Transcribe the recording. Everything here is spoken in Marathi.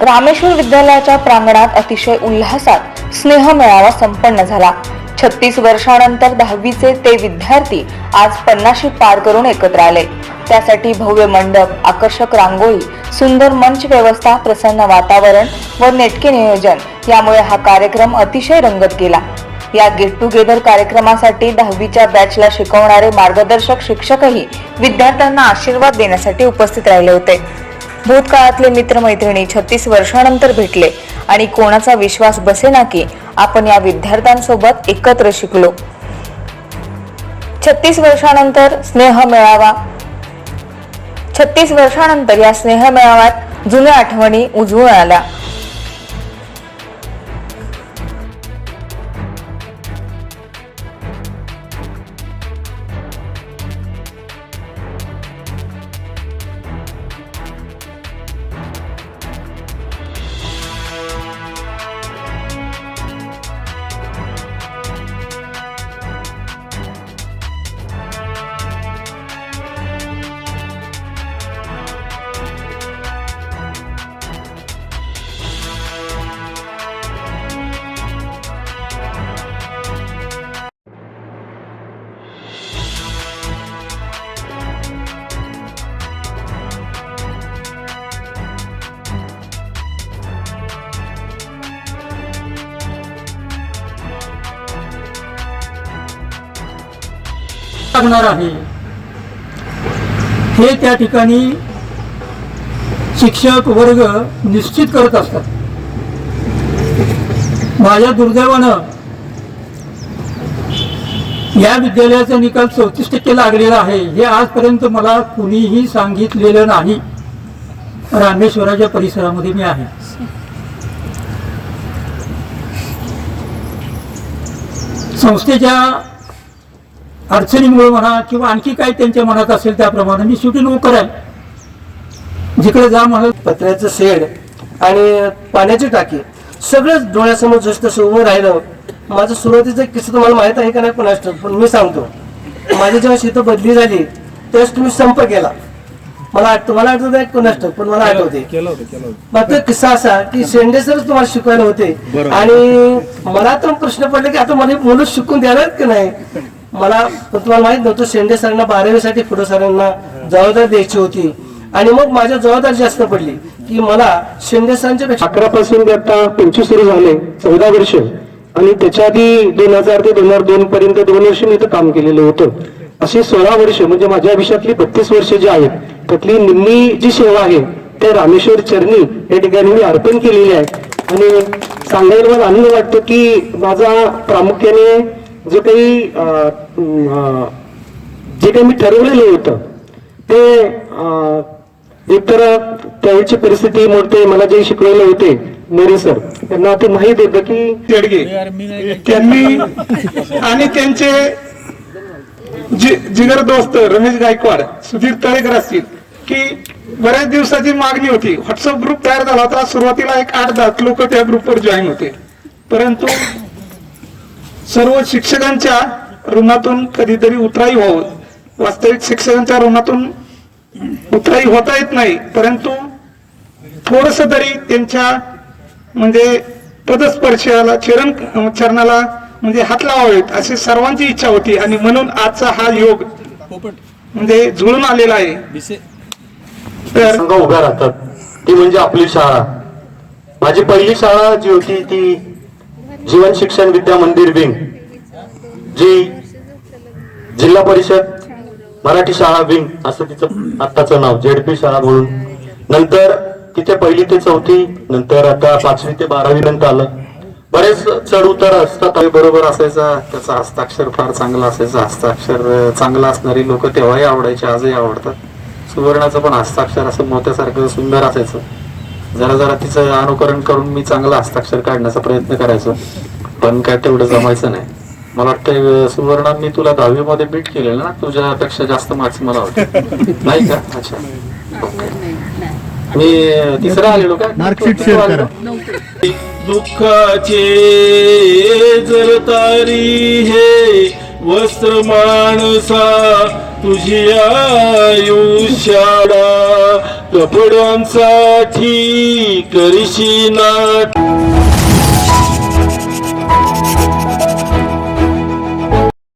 रामेश्वर विद्यालयाच्या प्रांगणात अतिशय उल्हासात स्नेह मेळावा संपन्न झाला. छत्तीस वर्षानंतर दहावीचे ते विद्यार्थी आज पन्नाशी पार करून एकत्र आले. त्यासाठी भव्य मंडप आकर्षक रांगोळी सुंदर मंच व्यवस्था प्रसन्न वातावरण व नेटके नियोजन यामुळे हा कार्यक्रम अतिशय रंगत गेला. या गेट टुगेदर कार्यक्रमासाठी दहावीच्या बॅचला शिकवणारे मार्गदर्शक शिक्षकही विद्यार्थ्यांना आशीर्वाद देण्यासाठी उपस्थित राहिले होते. भूतकाळातले मित्रमैत्रिणी छत्तीस वर्षानंतर भेटले आणि कोणाचा विश्वास बसेना की आपण या विद्यार्थ्यांसोबत एकत्र शिकलो. छत्तीस वर्षानंतर स्नेह मेळावा. छत्तीस वर्षानंतर या स्नेह मेळाव्यात जुन्या आठवणी उजळून आल्या. लागणार आहे. हे त्या ठिकाणी शिक्षक वर्ग निश्चित करत असतात. माझ्या दुर्दैवानं या विद्यालयाचा निकाल चौतीस टक्के लागलेला आहे. हे आजपर्यंत मला कुणीही सांगितलेलं नाही. रामेश्वराच्या परिसरामध्ये मी आहे. संस्थेच्या अडचणीमुळे म्हणा किंवा आणखी काही त्यांच्या मनात असेल त्याप्रमाणे मी शेवटी नोकर आहे जिकडे जा म्हणत पत्र्याचं शेड आणि पाण्याची टाकी सगळंच डोळ्यासमोर जसं तसं उभं राहिलं. माझं सुरुवातीचा किस्सा तुम्हाला माहीत आहे का नाही पण असतं पण मी सांगतो. माझी जेव्हा शेतं बदली झाली त्यावेळेस तुम्ही संप केला. मला आठ- तुम्हाला आठवत आहे कोण असतं पण मला आठवते मात्र किस्सा असा की शेंडे सरच तुम्हाला शिकवायला होते. आणि मला तर प्रश्न पडले की आता मला मुलं शिकून द्यायला की नाही? मला तुम्हाला माहीत नव्हतं शेंडे सरांना बारावीसाठी पुढे सरांना जबाबदारी द्यायची होती. आणि मग माझ्या जबाबदारी जास्त पडली की मला शेंडे सरांच्या पेक्षा अकरा पासून ते आता पंचवीस सुरू झाले चौदा वर्ष आणि त्याच्या आधी दोन हजार ते दोन हजार दोन पर्यंत दोन वर्ष मी इथं काम केलेलं होतं. अशी सोळा वर्ष म्हणजे माझ्या आयुष्यातली बत्तीस वर्ष जी आहेत त्यातली निम्मी जी सेवा आहे त्या रामेश्वर चरणी या ठिकाणी मी अर्पण केलेली आहे. आणि सांगायला मला आनंद वाटतो की माझा प्रामुख्याने जे काही जे काही मी ठरवलेलं होतं ते अं, एकतर त्यावेळची परिस्थिती मोडते मला जे शिकवलेले होते मोरे सर त्यांना ते माहीत होतं की तेडगे त्यांनी आणि त्यांचे जिगर दोस्त रमेश गायकवाड सुधीर तळेकर असतील की बऱ्याच दिवसाची मागणी होती. व्हॉट्सअप ग्रुप तयार झाला होता. सुरुवातीला एक आठ दहा लोक त्या ग्रुपवर जॉईन होते. परंतु सर्व शिक्षकांच्या ऋणातून कधीतरी उतराई व्हावं. वास्तविक शिक्षकांच्या ऋणातून उतराई होता येत नाही परंतु थोडस तरी त्यांच्या म्हणजे पदस्पर्शाला चरण चरणाला म्हणजे हात लावावेत अशी सर्वांची इच्छा होती आणि म्हणून आजचा हा योग म्हणजे जुळून आलेला आहे. तर संघ उभ्या राहतात. ती म्हणजे आपली शाळा. माझी पहिली शाळा जी होती ती जीवन शिक्षण विद्या मंदिर विंग जी जिल्हा परिषद मराठी शाळा विंग असं तिचं आत्ताचं नाव जेडपी शाळा म्हणून. नंतर तिथे पहिली ते चौथी नंतर आता पाचवी ते बारावी नंतर आलं. बरेच चढ उतार असतात बरोबर असायचा त्याचा हस्ताक्षर फार चांगला असायचा. हस्ताक्षर चांगला असणारी लोक तेव्हाही आवडायचे आजही आवडतात. सुवर्णाचं पण हस्ताक्षर असं मोत्यासारखं सुंदर असायचं. जरा जरा तिचं अनुकरण करून मी चांगलं हस्ताक्षर काढण्याचा प्रयत्न करायचो. पण काय तेवढं जमायचं नाही. मला वाटतं सुवर्णांनी तुला दहावी मध्ये बीट केलेलं ना? तुझ्यापेक्षा जास्त मार्क्स मला वाटतं नाही का? अच्छा. मी तिसरा आलेलो का. दुःखाचे जर तारी हे वस्त्र माणसा तुझी आयुष्याला कपड्यांसाठी करिशी नाट